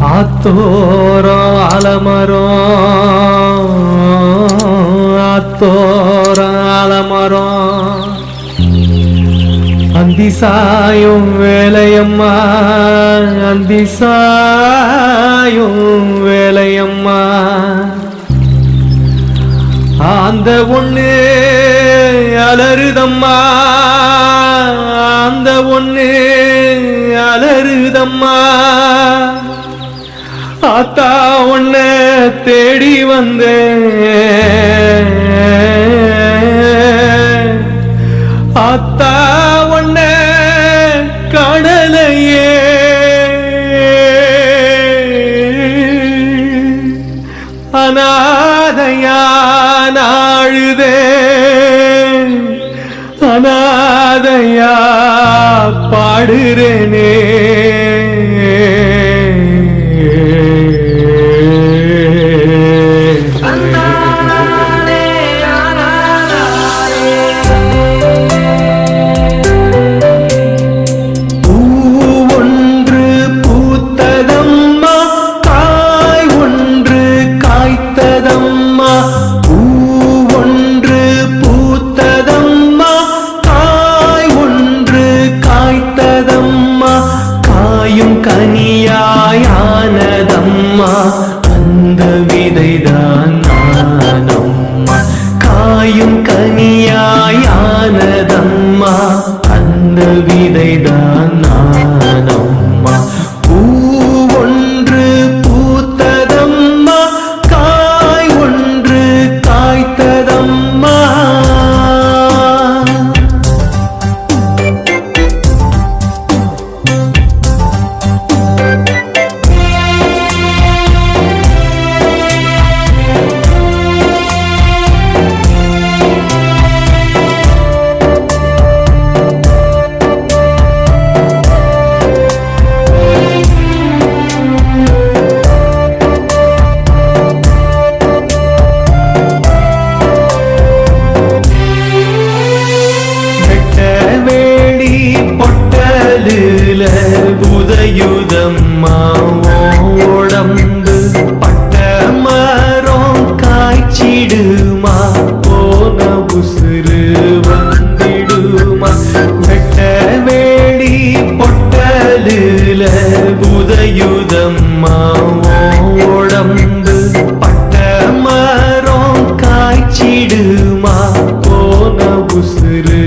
ஆத்தோரம் ஆலமரம் ஆத்தோரம் ஆலமரம் அந்தி சாயும் வேலையம்மா அந்தி சாயும் வேலையம்மா. அந்த ஒண்ணு அலருதம்மா அந்த ஒண்ணு அலருதம்மா. ஆத்தா உன்ன தேடி வந்த ஆத்தா உன்ன கடலையே அநாதையா நாழுதே அநாதையா பாடுறேனே. கனியாயானதம்மா அந்த விதைதான் நானம்மா. காயும் கனியாயானதம்மா அந்த விதைதான் நான் ஆயுதம்மா உடம்பு பட்ட மரம் காய்ச்சிடுமா? போன உசுறு வந்திடுமா? வெட்ட வேடி பொட்டலுல புதையுதம்மா உடம்பு பட்ட மரம் காய்ச்சிடுமா? போன உசுறு